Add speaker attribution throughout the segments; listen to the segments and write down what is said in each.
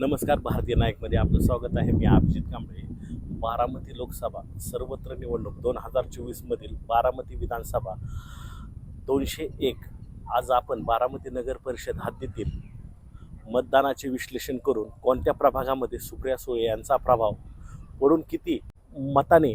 Speaker 1: नमस्कार भारतीय नायकमध्ये आपलं स्वागत आहे. मी अभिजित कांबळे. बारामती लोकसभा सर्वत्र निवडणूक दोन हजार चोवीसमधील बारामती विधानसभा दोनशे एक. आज आपण बारामती नगर परिषद हद्दीतील मतदानाचे विश्लेषण करून कोणत्या प्रभागामध्ये सुप्रिया सुळे यांचा प्रभाव पडून किती मताने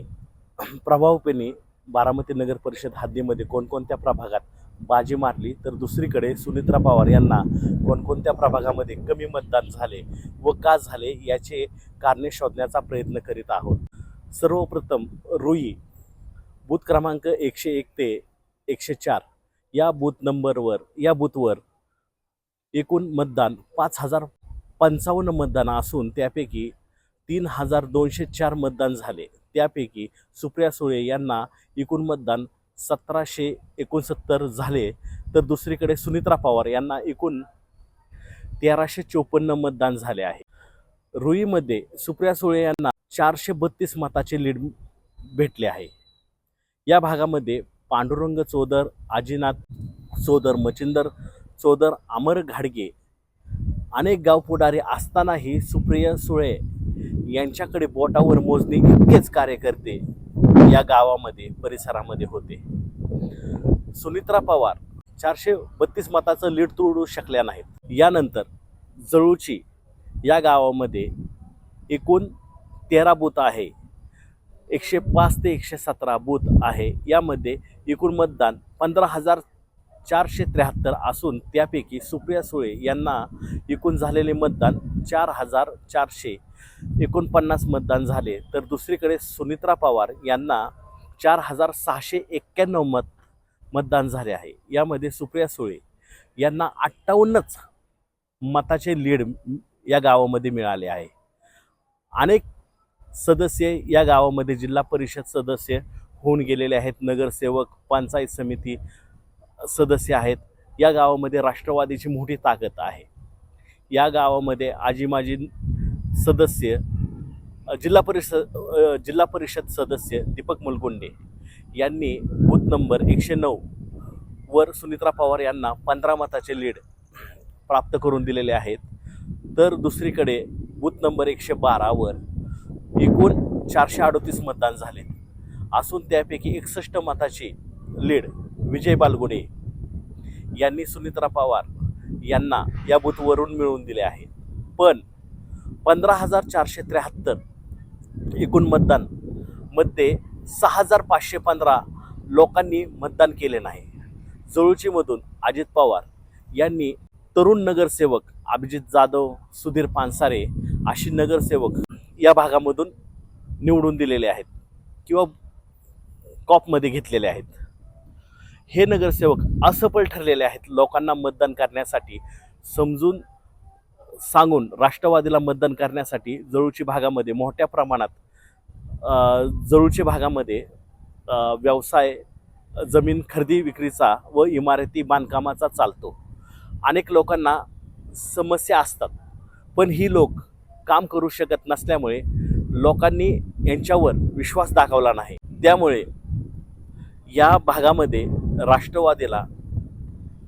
Speaker 1: प्रभावपणे बारामती नगर परिषद हद्दीमध्ये कोणकोणत्या प्रभागात बाजी मारली तर दुसरीकडे सुनित्रा पवार यांना कोणकोणत्या प्रभागामध्ये कमी मतदान झाले व का झाले याचे कारणे शोधण्याचा प्रयत्न करीत आहोत. सर्वप्रथम रुई बूथ क्रमांक एकशे एक ते एकशे चार. या बूथ नंबरवर या बूथवर एकूण मतदान पाच हजार पंचावन्न मतदान असून त्यापैकी तीन हजार दोनशे चार मतदान झाले. त्यापैकी सुप्रिया सुळे यांना एकूण मतदान सतराशे एकोणसत्तर झाले तर दुसरीकडे सुनित्रा पवार यांना एकूण तेराशे चोपन्न मतदान झाले आहे. रुईमध्ये सुप्रिया सुळे यांना चारशे बत्तीस मताचे लीड भेटले आहे. या भागामध्ये पांडुरंग चोदर आजीनाथ चोदर मचिंदर चोदर अमर घाडगे अनेक गाव पुढारी असतानाही सुप्रिया सुळे यांच्याकडे बोटावर मोजणे इतकेच कार्यकर्ते या गावामध्ये परिसरामध्ये होते. सुनित्रा पवार चारशे बत्तीस मताचं लीड तोडू शकल्या नाहीत. यानंतर जळूची या गावामध्ये एकूण तेरा बूथ आहे. एकशे पाच ते एकशे सतरा बूथ आहे. यामध्ये एकूण मतदान पंधरा हजार चारशे त्र्याहत्तर असून त्यापैकी सुप्रिया सुळे यांना एकूण झालेले मतदान चार हजार चारशे एकोणपन्नास मतदान झाले तर दुसरीकडे सुनित्रा पवार यांना चार हजार सहाशे एक्क्याण्णव मत मतदान झाले आहे. यामध्ये सुप्रिया सुळे यांना अठ्ठावन्नच मताचे लीड या गावामध्ये मिळाले आहे. अनेक सदस्य या गावामध्ये जिल्हा परिषद सदस्य होऊन गेलेले आहेत नगरसेवक पंचायत समिती सदस्य आहेत. या गावामध्ये राष्ट्रवादीची मोठी ताकद आहे. या गावामध्ये आजी माजी सदस्य जिल्हा परिषद जिल्हा परिषद सदस्य दीपक मुलगुंडे यांनी बूथ नंबर एकशे नऊ वर सुनित्रा पवार यांना पंधरा मताचे लीड प्राप्त करून दिलेले आहेत. तर दुसरीकडे बूथ नंबर एकशे बारावर एकूण चारशे अडोतीस मतदान झाले. असून त्यापैकी एकसष्ट मताची लीड विजय बालगुडे यांनी सुनित्रा पवार यांना या बूथवरून मिळवून दिले आहे पण पंधरा हजार चारशे त्र्याहत्तर. एकूण मतदानमध्ये सहा हजार पाचशे पंधरा लोकांनी मतदान केले नाही. जळूचीमधून अजित पवार यांनी तरुण नगरसेवक अभिजित जाधव सुधीर पानसारे अशी नगरसेवक या भागामधून निवडून दिलेले आहेत किंवा कॉपमध्ये घेतलेले आहेत. हे नगरसेवक असफल ठरलेले आहेत लोकांना मतदान करण्यासाठी समजून सांगून राष्ट्रवादीला मतदान करण्यासाठी जळूची भागामध्ये मोठ्या प्रमाणात जळूची जळूच्या भागामध्ये व्यवसाय जमीन खरेदी विक्रीचा व इमारती बांधकामाचा चालतो. अनेक लोकांना समस्या असतात पण ही लोक काम करू शकत नसल्यामुळे लोकांनी यांच्यावर विश्वास दाखवला नाही. त्यामुळे या भागामध्ये राष्ट्रवादीला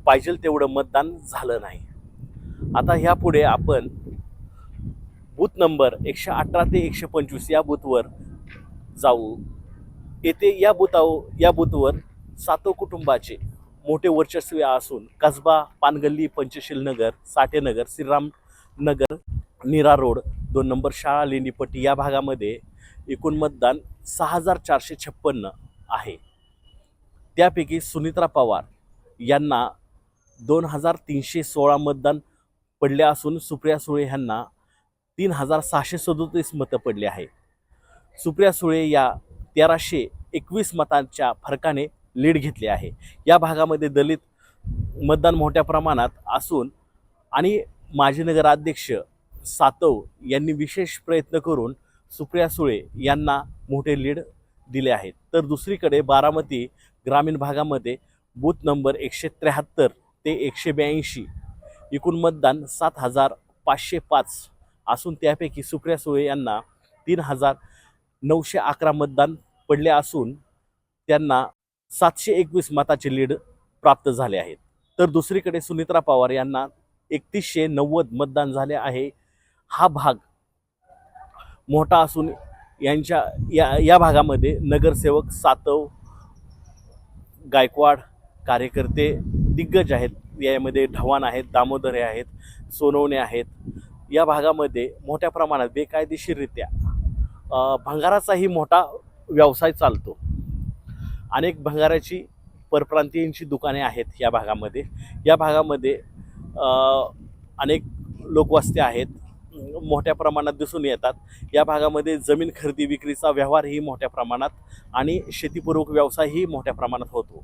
Speaker 1: पाहिजे तेवढं मतदान झालं नाही. आता ह्यापुढे आपण बूथ नंबर एकशे अठरा ते एकशे पंचवीस या बूथवर जाऊ. येथे या बुथावर या बूथवर सातो कुटुंबाचे मोठे वर्चस्व असून कसबा पानगल्ली पंचशील नगर साठेनगर श्रीराम नगर निरा रोड दोन नंबर शाळा लेंडीपट्टी या भागामध्ये एकूण मतदान सहा हजार चारशे छप्पन्न आहे. त्यापैकी सुनित्रा पवार यांना दोन हजार तीनशे सोळा मतदान पडले असून सुप्रिया सुळे ह्यांना तीन हजार सहाशे सदोतीस मतं पडली आहे सुप्रिया सुळे या तेराशे एकवीस मतांच्या फरकाने लीड घेतली आहे. या भागामध्ये दलित मतदान मोठ्या प्रमाणात असून आणि माजी नगराध्यक्ष सातव यांनी विशेष प्रयत्न करून सुप्रिया सुळे यांना मोठे लीड दिले आहेत. तर दुसरीकडे बारामती ग्रामीण भागामध्ये बूथ नंबर एकशे त्र्याहत्तर ते एकशे ब्याऐंशी एकूण मतदान सात हजार पाचशे पाच असून त्यापैकी सुप्रिया सुळे यांना तीन हजार नऊशे अकरा मतदान पडले असून त्यांना सातशे एकवीस मताचे लीड प्राप्त झाले आहेत. तर दुसरीकडे सुनित्रा पवार यांना एकतीसशे नव्वद मतदान झाले आहे. हा भाग मोठा असून यांच्या या या भागामध्ये नगरसेवक सातव गायकवाड कार्यकर्ते दिग्गज आहेत. यामध्ये ढवाण आहेत दामोदरे आहेत सोनवणे आहेत. या भागामध्ये मोठ्या प्रमाणात बेकायदेशीररित्या भंगाराचाही मोठा व्यवसाय चालतो. अनेक भंगाराची परप्रांतीयांची दुकाने आहेत या भागामध्ये. या भागामध्ये अनेक लोकवस्त्या आहेत मोठ्या प्रमाणात दिसून येतात. या भागामध्ये जमीन खरेदी विक्रीचा व्यवहारही मोठ्या प्रमाणात आणि शेतीपूर्वक व्यवसायही मोठ्या प्रमाणात होतो.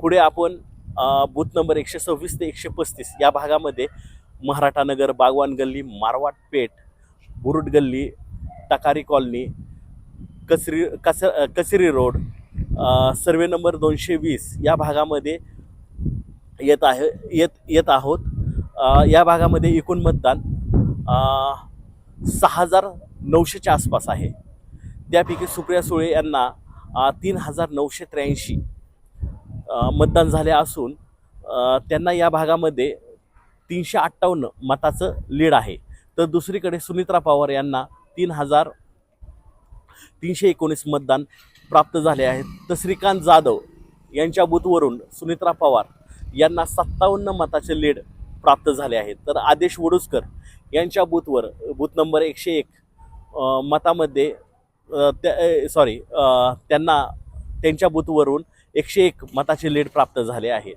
Speaker 1: पुढे आपण बूथ नंबर एकशे सव्वीस ते एकशे पस्तीस या भागामध्ये मराठा नगर बागवान गल्ली मारवाड पेठ बुरुड गल्ली टकारी कॉलनी कचरी कस कचरी रोड सर्वे नंबर दोनशे वीस या भागामध्ये येत आहे येत येत आहोत. या भागामध्ये एकूण मतदान सहा हजार नऊशेच्या आसपास आहे. त्यापैकी सुप्रिया सुळे यांना तीन हजार नऊशे त्र्याऐंशी मतदान झाले असून त्यांना या भागामध्ये तीनशे अठ्ठावन्न मताचं लीड आहे. तर दुसरीकडे सुनित्रा पवार यांना तीन हजार तीनशे एकोणीस मतदान प्राप्त झाले आहेत तर श्रीकांत जाधव यांच्या बूथवरून सुनित्रा पवार यांना सत्तावन्न मताचे लीड प्राप्त झाले आहेत तर आदेश वडुसकर यांच्या बूथवर बूथ नंबर एकशे एक मतामध्ये त्या सॉरी त्यांना त्यांच्या बूथवरून एकशे एक मताचे लीड प्राप्त झाले आहे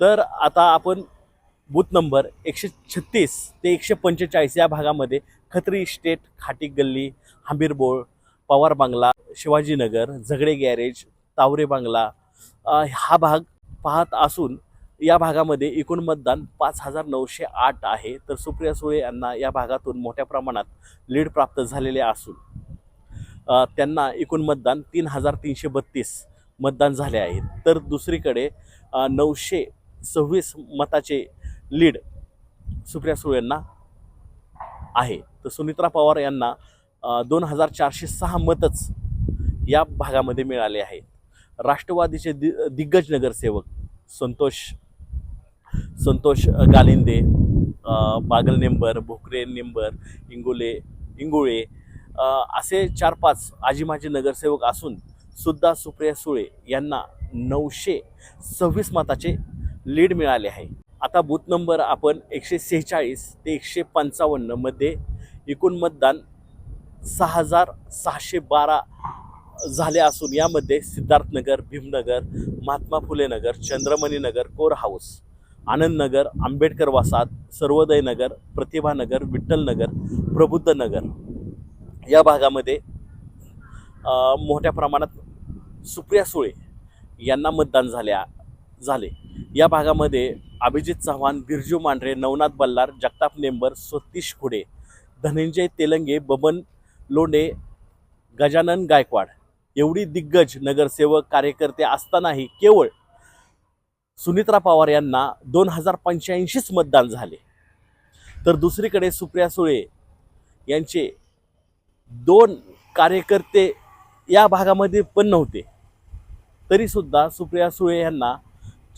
Speaker 1: तर आता आपण बूथ नंबर एकशे छत्तीस ते एकशे पंचेचाळीस या भागामध्ये खत्री इस्टेट खाटी गल्ली हंबीरबोळ पवार बांगला शिवाजीनगर झगडे गॅरेज तावरे बांगला हा भाग पाहत असून या भागामध्ये एकूण मतदान पाच हजार नऊशे आठ आहे. तर सुप्रिया सुळे यांना या भागातून मोठ्या प्रमाणात लीड प्राप्त झालेले असून त्यांना एकूण मतदान तीन हजार तीनशे बत्तीस मतदान झाले आहेत. तर दुसरीकडे नऊशे सव्वीस मताचे लीड सुप्रिया सुळे यांना आहे. तर सुनित्रा पवार यांना दोन हजार चारशे सहा मतच या भागामध्ये मिळाले आहेत. राष्ट्रवादीचे दि दिग्गज नगरसेवक संतोष संतोष गालिंदे बागल नेंबर भोकरे नेंबर इंगोले इंगोळे असे चार पाच आजी माजी नगरसेवक असून सुद्धा सुप्रिया सुळे यांना नऊशे सव्वीस मताचे लीड मिळाले आहे. आता बूथ नंबर आपण एकशे सेहेचाळीस ते एकशे पंचावन्नमध्ये एकूण मतदान सहा हजार सहाशे बारा झाले असून यामध्ये सिद्धार्थनगर भीमनगर महात्मा फुले नगर चंद्रमणी नगर कोर हाऊस आनंदनगर आंबेडकर वासात सर्वोदय नगर विठ्ठलनगर प्रबुद्धनगर प्रबुद्ध नगर. या भागामध्ये मोठ्या प्रमाणात सुप्रिया सुळे यांना मतदान झाल्या झाले. या भागामध्ये अभिजित चव्हाण बिरजू मांढरे नवनाथ बल्लार जगताप नेंबर सतीश खुडे धनंजय तेलंगे बबन लोंडे गजानन गायकवाड एवढी दिग्गज नगरसेवक कार्यकर्ते असतानाही केवळ सुनित्रा पवार यांना दोन हजार पंच्याऐंशीच मतदान झाले. तर दुसरीकडे सुप्रिया सुळे यांचे दोन कार्यकर्ते या भागामध्ये पण नव्हते. तरीसुद्धा सुप्रिया सुळे यांना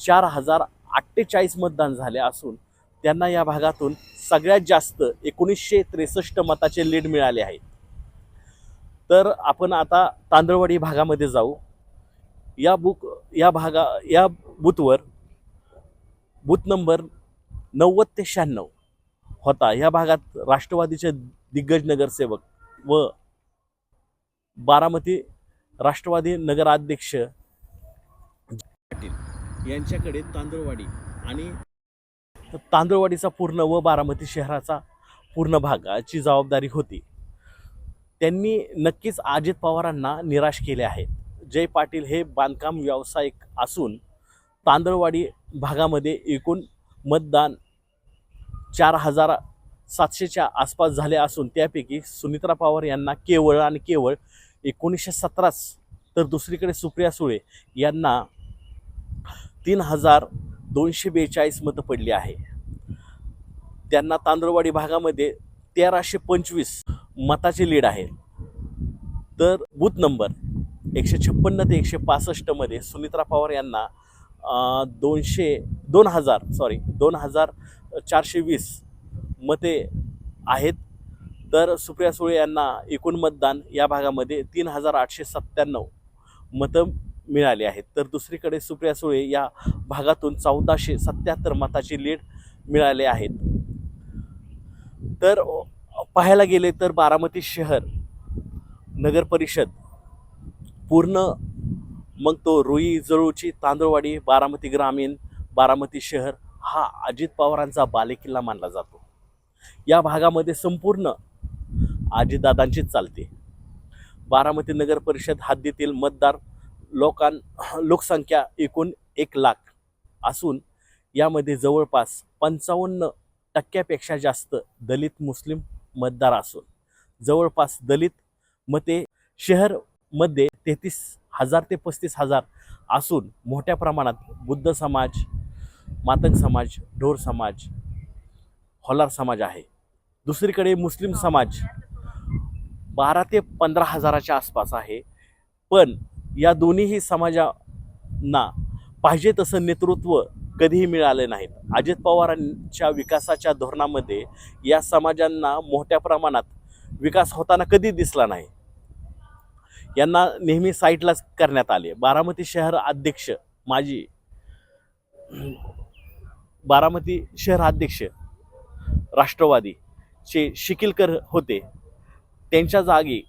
Speaker 1: चार हजार अठ्ठेचाळीस मतदान झाले असून त्यांना या भागातून सगळ्यात जास्त एकोणीसशे त्रेसष्ट मताचे लीड मिळाले आहे तर आपण आता तांदळवाडी भागामध्ये जाऊ. या बुक या भागा या बूथवर बूथ नंबर नव्वद ते शहाण्णव होता. या भागात राष्ट्रवादीचे दिग्गज नगरसेवक व बारामती राष्ट्रवादी नगराध्यक्ष पाटील यांच्याकडे तांदळवाडी आणि तांदळवाडीचा पूर्ण व बारामती शहराचा पूर्ण भागाची जबाबदारी होती. त्यांनी नक्कीच अजित पवारांना निराश केले आहे जय पाटील हे बांधकाम व्यावसायिक असून तांदळवाडी भागामध्ये एकूण मतदान चार हजार सातशेच्या आसपास झाले असून त्यापैकी सुनित्रा पवार यांना केवळ आणि केवळ एकोणीसशे सतराच तर दुसरीकडे सुप्रिया सुळे यांना तीन हजार दोनशे बेचाळीस मतं पडली आहे. त्यांना तांदळवाडी भागामध्ये तेराशे पंचवीस मताची लीड आहे. तर बूथ नंबर एकशे छप्पन्न ते एकशे पासष्टमध्ये सुमित्रा पवार यांना दोनशे दोन हजार सॉरी दोन हजार चारशे वीस मते आहेत. तर सुप्रिया सुळे यांना एकूण मतदान या भागामध्ये तीन हजार आठशे सत्त्याण्णव मतं मिळाले आहेत. तर दुसरीकडे सुप्रिया सुळे या भागातून चौदाशे सत्याहत्तर मताची लीड मिळाले आहेत. तर पाहायला गेले तर बारामती शहर नगर परिषद पूर्ण मग तो रुई जळूची तांदूळवाडी बारामती ग्रामीण बारामती शहर हा अजित पवारांचा बालेकिल्ला मानला जातो. या भागामध्ये संपूर्ण अजितदादांचीच चालते. बारामती नगर परिषद हद्दीतील मतदार लोकां लोकसंख्या एकूण एक लाख असून यामध्ये जवळपास पंचावन्न टक्क्यापेक्षा जास्त दलित मुस्लिम मतदार असून जवळपास दलित मते शहरमध्ये तेहतीस हजार ते पस्तीस हजार असून मोठ्या प्रमाणात बुद्ध समाज मातंग समाज ढोर समाज होलार समाज आहे. दुसरीकडे मुस्लिम समाज बारा ते पंधरा हजाराच्या आसपास आहे. पण या दोन्हीही समाजांना पाहिजे तसं नेतृत्व कधीही मिळाले नाहीत. अजित पवारांच्या विकासाच्या धोरणामध्ये या समाजांना मोठ्या प्रमाणात विकास होताना कधी दिसला नाही. यांना नेहमी साईटलाच करण्यात आले. बारामती शहर अध्यक्ष माजी बारामती शहर अध्यक्ष राष्ट्रवादीचे शिकिलकर होते. त्यांच्या जागी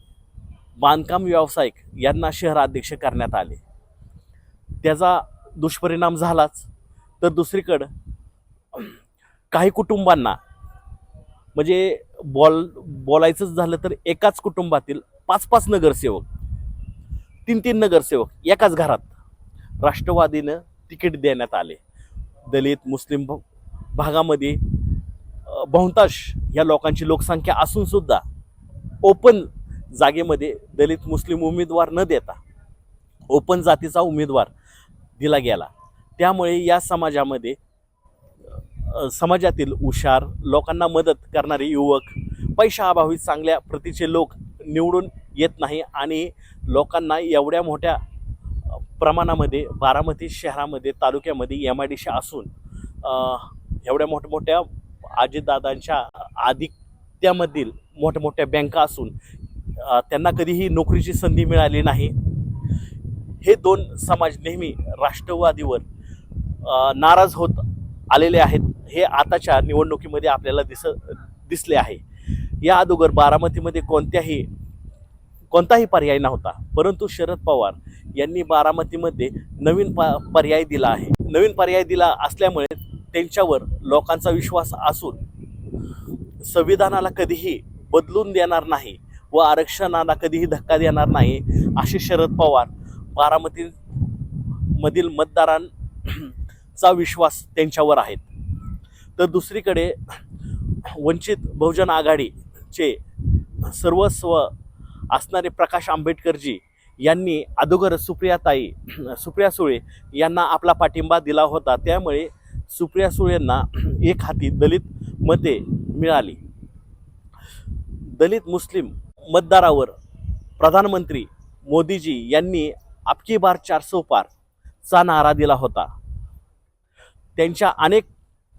Speaker 1: बांधकाम व्यावसायिक यांना शहराध्यक्ष करण्यात आले. त्याचा दुष्परिणाम झालाच. तर दुसरीकडं काही कुटुंबांना म्हणजे बॉल बोलायचंच झालं तर एकाच कुटुंबातील पाच पाच नगरसेवक तीन तीन नगरसेवक एकाच घरात राष्ट्रवादीनं तिकीट देण्यात आले. दलित मुस्लिम भागामध्ये बहुतांश या लोकांची लोकसंख्या असूनसुद्धा ओपन जागेमध्ये दलित मुस्लिम उमेदवार न देता ओपन जातीचा उमेदवार दिला गेला. त्यामुळे या समाजामध्ये समाजातील हुशार लोकांना मदत करणारे युवक पैशाअभावी चांगल्या प्रतीचे लोक निवडून येत नाही आणि लोकांना एवढ्या मोठ्या प्रमाणामध्ये बारामती शहरामध्ये तालुक्यामध्ये एम आय डी सी असून एवढ्या मोठमोठ्या आजीदादांच्या आधिक्यामधील मोठमोठ्या बँका असून त्यांना कधीही नोकरीची संधी मिळाली नाही. हे दोन समाज नेहमी राष्ट्रवादीवर नाराज होत आलेले आहेत. हे आताच्या निवडणुकीमध्ये आपल्याला दिस दिसले आहे. या अगोदर बारामतीमध्ये कोणत्याही कोणताही पर्याय नव्हता. परंतु शरद पवार यांनी बारामतीमध्ये नवीन पा पर्याय दिला आहे. नवीन पर्याय दिला असल्यामुळे त्यांच्यावर लोकांचा विश्वास असून संविधानाला कधीही बदलून देणार नाही. व आरक्षणाला कधीही धक्का देणार नाही असे शरद पवार बारामती मधील मतदारांचा विश्वास त्यांच्यावर आहेत तर दुसरीकडे वंचित बहुजन आघाडीचे सर्वस्व असणारे प्रकाश आंबेडकरजी यांनी अगोदर सुप्रियाताई सुप्रिया सुळे यांना आपला पाठिंबा दिला होता. त्यामुळे सुप्रिया सुळेंना एक हाती दलित मते मिळाली. दलित मुस्लिम मतदारावर प्रधानमंत्री मोदीजी यांनी आपकी बार चारसो पार चा नारा दिला होता. त्यांच्या अनेक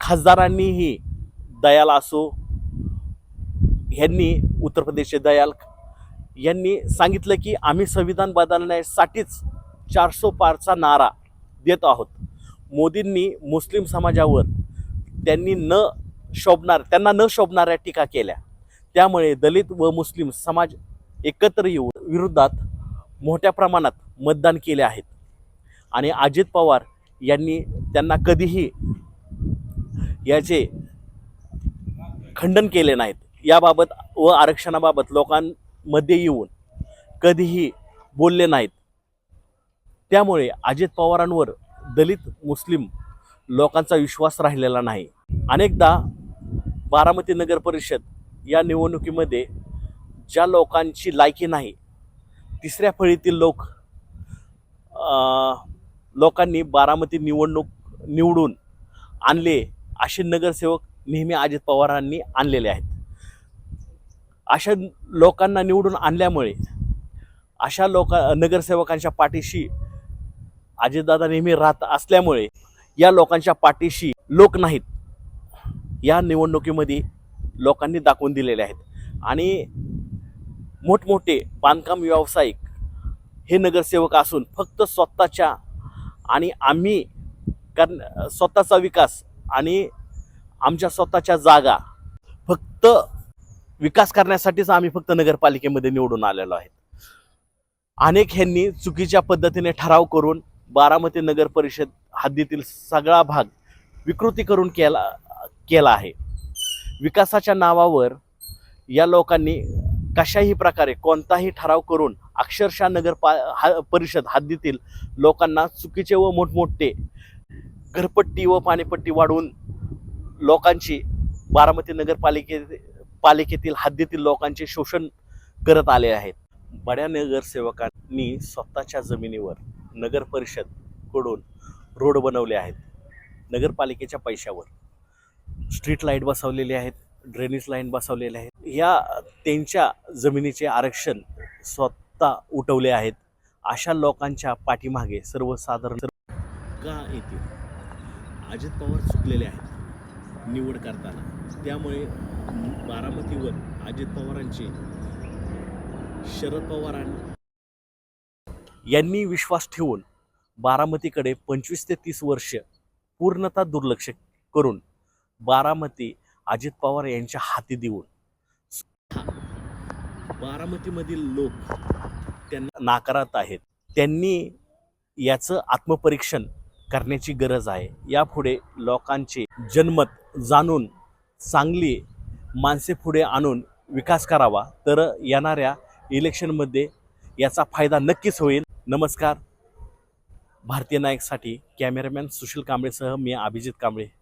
Speaker 1: खासदारांनीही दयाल असो ह्यांनी उत्तर प्रदेशचे दयाल यांनी सांगितलं की आम्ही संविधान बदलण्यासाठीच चारसो पारचा नारा देत आहोत. मोदींनी मुस्लिम समाजावर त्यांनी न शोभणार त्यांना न शोभणाऱ्या टीका केल्या. त्यामुळे दलित व मुस्लिम समाज एकत्र येऊन विरोधात मोठ्या प्रमाणात मतदान केले आहेत. आणि अजित पवार यांनी त्यांना कधीही याचे खंडन केले नाहीत. याबाबत व आरक्षणाबाबत लोकांमध्ये येऊन कधीही बोलले नाहीत. त्यामुळे अजित पवारांवर दलित मुस्लिम लोकांचा विश्वास राहिलेला नाही. अनेकदा बारामती नगर परिषद या निवडणुकीमध्ये ज्या लोकांची लायकी नाही तिसऱ्या फळीतील लोक लोकांनी बारामती निवडणूक निवडून आणले असे नगरसेवक नेहमी अजित पवारांनी आणलेले आहेत. अशा लोकांना निवडून आणल्यामुळे अशा लोका नगरसेवकांच्या पाठीशी अजितदादा नेहमी राहत असल्यामुळे या लोकांच्या पाठीशी लोक नाहीत. या निवडणुकीमध्ये लोकांनी दाखवून दिलेले आहेत. आणि मोठमोठे बांधकाम व्यावसायिक हे नगरसेवक असून फक्त स्वतःच्या आणि आम्ही कारण स्वतःचा विकास आणि आमच्या स्वतःच्या जागा फक्त विकास करण्यासाठीच आम्ही फक्त नगरपालिकेमध्ये निवडून आलेलो आहेत. अनेक ह्यांनी चुकीच्या पद्धतीने ठराव करून बारामती नगर परिषद हद्दीतील सगळा भाग विकृती करून केला केला आहे. विकासाच्या नावावर या लोकांनी कशाही प्रकारे कोणताही ठराव करून अक्षरशः नगर पा हा परिषद हद्दीतील लोकांना चुकीचे व मोठमोठे घरपट्टी व पाणीपट्टी वाढवून लोकांची बारामती नगरपालिके पालिकेतील हद्दीतील लोकांचे शोषण करत आले आहेत. बड्या नगरसेवकांनी स्वतःच्या जमिनीवर नगर परिषदकडून रोड बनवले आहेत. नगरपालिकेच्या पैशावर. स्ट्रीट लाइट बसवलेले आहेत ड्रेनेज लाईन बसवलेले आहेत. या त्यांच्या जमिनीचे आरक्षण स्वतः उठवले आहेत. अशा लोकांच्या पाठीमागे सर्वसाधारण का येतील? अजित पवार चुकलेले आहेत निवड करताना. त्यामुळे बारामतीवर अजित पवारांचे शरद पवारांनी यांनी विश्वास ठेवून बारामतीकडे पंचवीस ते तीस वर्ष पूर्णतः दुर्लक्ष करून बारामती अजित पवार यांच्या हाती देऊन. बारामतीमधील लोक त्यांना नाकारत आहेत. त्यांनी याचं आत्मपरीक्षण करण्याची गरज आहे. यापुढे लोकांचे जनमत जाणून चांगली माणसे पुढे आणून विकास करावा. तर येणाऱ्या इलेक्शनमध्ये याचा फायदा नक्कीच होईल. नमस्कार. भारतीय नायकसाठी कॅमेरामॅन सुशील कांबळेसह मी अभिजित कांबळे.